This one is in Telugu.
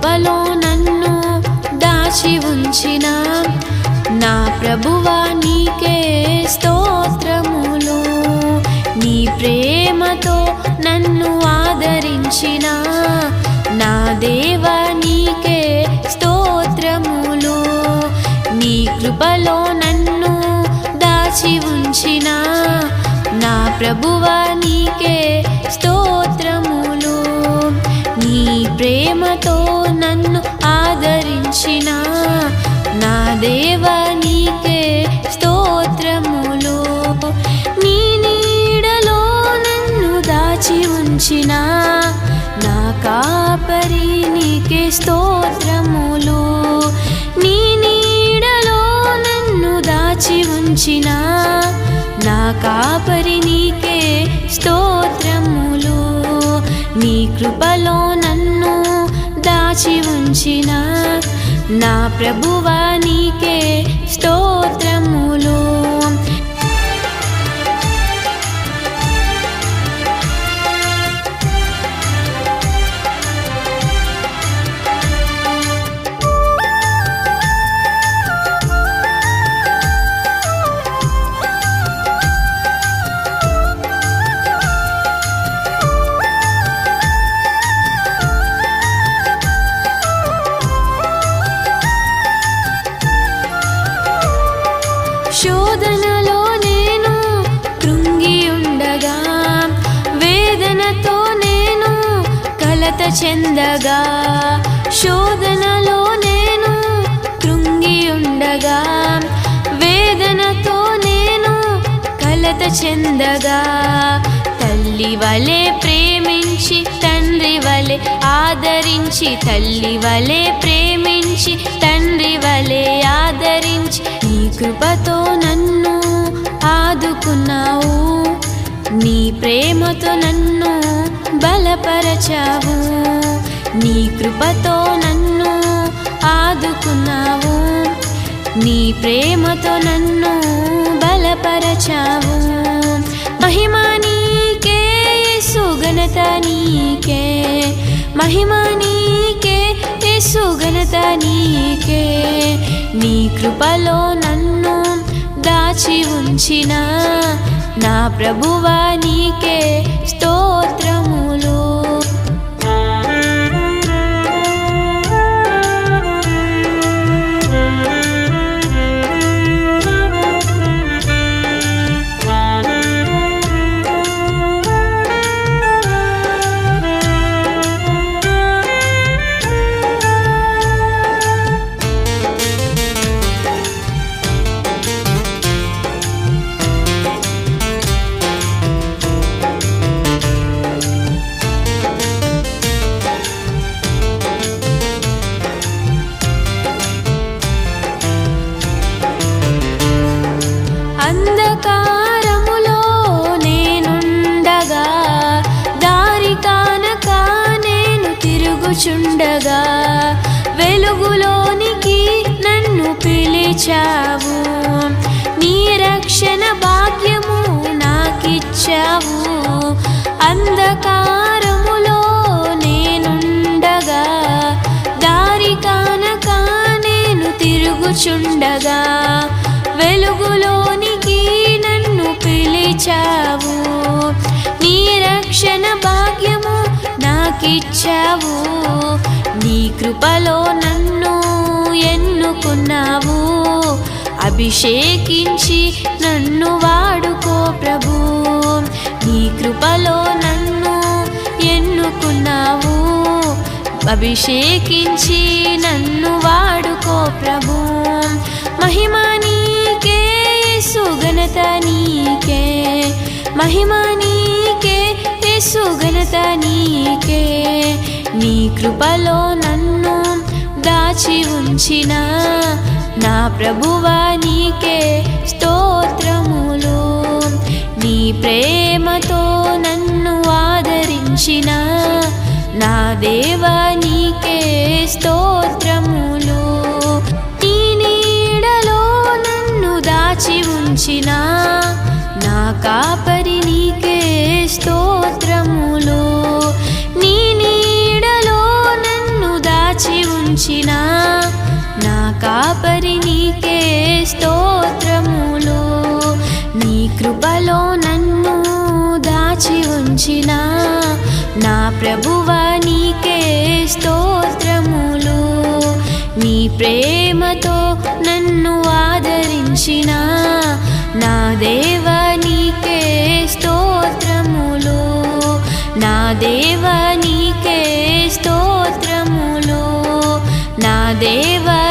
కృపలో నన్ను దాచి ఉంచిన. నా ప్రభువా నీకే స్తోత్రములు. నీ ప్రేమతో నన్ను ఆదరించిన. నా దేవ నీకే స్తోత్రములు. నీ కృపలో నన్ను దాచి ఉంచిన. నా ప్రభువా నీకే స్తోత్రములు. నీ ప్రేమతో ఆదరించిన నా దేవ నీకే స్తోత్రములు. నీ నీడలో నన్ను దాచి ఉంచిన నా కాపరి నీకే స్తోత్రములు. నీ నీడలో నన్ను దాచి ఉంచిన నా కాపరి నీకే స్తోత్రములు. నీ కృపలో నన్ను దాచి ఉంచిన నా ప్రభువా నీకే స్తోత్రములు. శోధనలో నేను కృంగి ఉండగా వేదనతో నేను కలత చెందగా శోధనలో నేను కృంగి ఉండగా వేదనతో నేను కలత చెందగా తల్లి వలె ప్రేమించి తండ్రి వలె ఆదరించి తల్లి వలె ప్రేమించి తండ్రి వలె ఆదరించి కృపతో నన్ను ఆదుకున్నావు. నీ ప్రేమతో నన్ను బలపరచావు. నీ కృపతో నన్ను ఆదుకున్నావు. నీ ప్రేమతో నన్ను బలపరచావు. మహిమా నీకే సుగణత నీకే. మహిమా నీకే సుగణత నీకే. నీ కృపలో నన్ను దాచి ఉంచిన నా ప్రభువా నీకే స్తోత్రములు. పిలిచావు నీ రక్షణ భాగ్యము నాకిచ్చావు. అంధకారములో నేనుండగా దారి కానక నేను తిరుగుచుండగా వెలుగులోనికి నన్ను పిలిచావు. నీ రక్షణ భాగ్యము నాకిచ్చావు. నీ కృపలో నన్ను ఎన్నుకున్నావు. అభిషేకించి నన్ను వాడుకో ప్రభు. నీ కృపలో నన్ను ఎన్నుకున్నావు. అభిషేకించి నన్ను వాడుకో ప్రభు. మహిమ నీకే సుగణత నీకే. మహిమ నీకే సుగణత నీకే. నీ కృపలో నన్ను దాచి ఉంచిన నా ప్రభువా నీకే స్తోత్రములు. నీ ప్రేమతో నన్ను ఆదరించిన నా దేవా నీకే స్తోత్రములు. నీ నీడలో నన్ను దాచి ఉంచిన నా కాపరి ఉంచినా నా కాపరి నీకే స్తోత్రములు. నీ కృపలో నన్ను దాచి ఉంచిన నా ప్రభువ నీకే స్తోత్రములు. నీ ప్రేమతో నన్ను ఆదరించిన నా దేవ నీకే స్తోత్రములు. నా దేవ నీకే